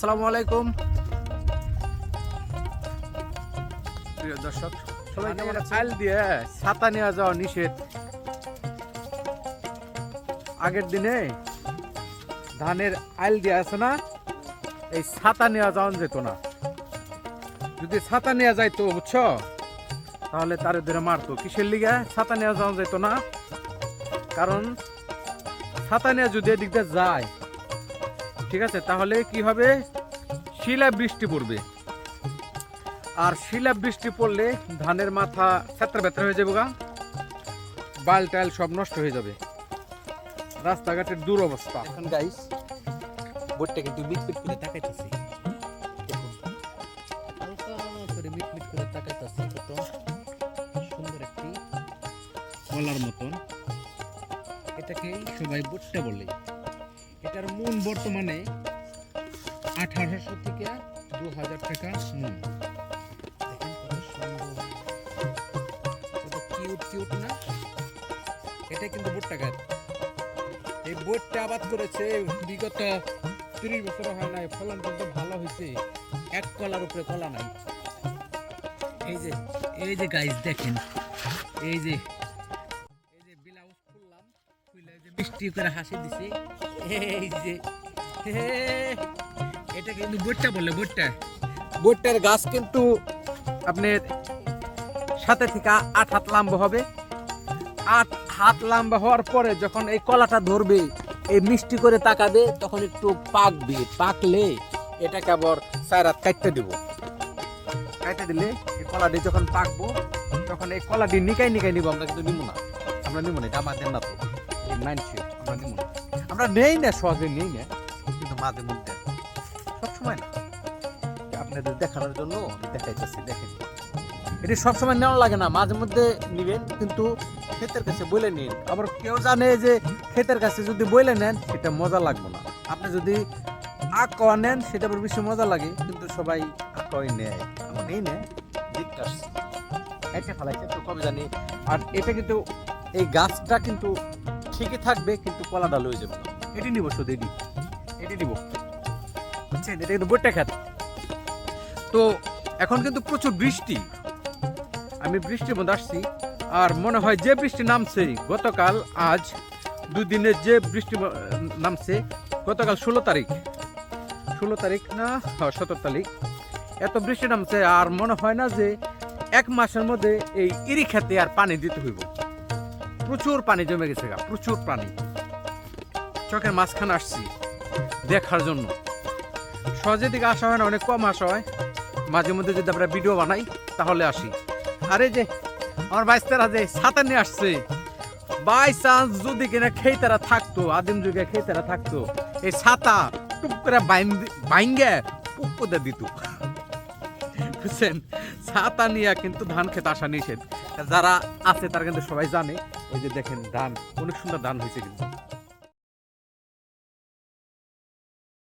আসসালামু আলাইকুম। প্রিয় দর্শক সবাই কেমন চাল দিয়ে ছাতা নিয়ে যাওয়া নিষেধ। আগের দিনে ধানের আইল দিয়ে আছে না এই ছাতা নেওয়া যাওয়া যেত না। যদি ছাতা নেওয়া যাইতো বুঝছ? তাহলে তার ধরে মারতো। কিসের লিগে ছাতা নেওয়া যাওয়া যেত না? কারণ ছাতা নেওয়া যদি এদিক দিয়ে যায় ঠিক আছে? তাহলে কি হবে? শিলা বৃষ্টি পড়বে। আর শিলা বৃষ্টি পড়লে ধানের মাথা ছাত্রা ব্যথা হয়ে যাবে গা। বাল টাল সব নষ্ট হয়ে যাবে। রাস্তাঘাটের দুরবস্থা। এখন গাইস বোটটা কিন্তু মিটমিট করে করে করে তাকাইতেছে মতন। এটাকে সবাই বোটটা বলে। এটার মূল বর্তমানে আঠারোশো থেকে দু হাজার টাকা না? এটা কিন্তু বোটটা গাছ এই বোটটা আবাদ করেছে বিগত তিরিশ বছর হয় নাই, ফলন কিন্তু ভালো হয়েছে। এক কলার উপরে কলা নাই। এই যে এই যে গাইস দেখেন। এই যে মিষ্টি করে বোটটার গাছ কিন্তু আপনার সাথে থেকে আট হাত হবে। আট হাত হওয়ার পরে যখন এই কলাটা ধরবে, এই মিষ্টি করে তাকাবে, তখন একটু পাকবে, পাকলে এটাকে আবার হাত কাটতে দেব। কাটতে দিলে এই কলাটি যখন পাকবো, তখন এই কলাটি নিকাই নিকাই নিব, আমরা কিন্তু নিব না। আমরা নিব না, এটা আমাদের না তো। এই আমরা নেই না, সহজে নেই না। কিন্তু মাঝে মধ্যে। সবসময় না। আপনাদের দেখানোর জন্য দেখাইতেছি, দেখেন। এটি সবসময় নেওয়া লাগে না, মাঝে মধ্যে নিবেন, কিন্তু ক্ষেতের কাছে বলে নিন। আবার কেউ জানে যে ক্ষেতের কাছে যদি বলে নেন, সেটা মজা লাগবে না। আপনি যদি আঁকোয়া নেন, সেটা আবার বেশি মজা লাগে, কিন্তু সবাই আঁকোয়াই নেয়। আমার নেই নেয় জিজ্ঞাস এটা ফেলাইছে তো কবে জানি। আর এটা কিন্তু এই গাছটা কিন্তু ঠিকই থাকবে, কিন্তু কলাটা লয়ে যাবে না। এটি নিব শুধু, এটি। এটি নিব। বুঝছেন? এটা কিন্তু বইটা খাত। তো এখন কিন্তু প্রচুর বৃষ্টি। আমি বৃষ্টির মধ্যে আসছি, আর মনে হয় যে বৃষ্টি নামছে, গতকাল, আজ, দুদিনের যে বৃষ্টি নামছে, গতকাল ষোলো তারিখ। ষোলো তারিখ না সতেরো তারিখ। এত বৃষ্টি নামছে, আর মনে হয় না যে এক মাসের মধ্যে এই ইরি খেতে আর পানি দিতে হইব। প্রচুর পানি জমে গেছে গা, প্রচুর পানি। চোখের মাঝখানে আসছি দেখার জন্য। সহজে দিকে আসা হয় না, অনেক কম আসা হয়। মাঝে মধ্যে যদি আমরা ভিডিও বানাই, তাহলে আসি। আরে যে, আমার বাইস্তারা যে ছাতা নিয়ে আসছে। বাই চান্স যদি কিনা খেইতারা থাকতো, আদিম যুগে খেই তারা থাকতো, এই ছাতা টুক করে বাইঙ্গে পুক করে দিত। বুঝছেন? ছাতা নিয়ে কিন্তু ধান খেতে আসা নিষেধ। যারা আছে তারা কিন্তু সবাই জানে। ওই যে দেখেন ধান অনেক সুন্দর ধান হয়েছে কিন্তু।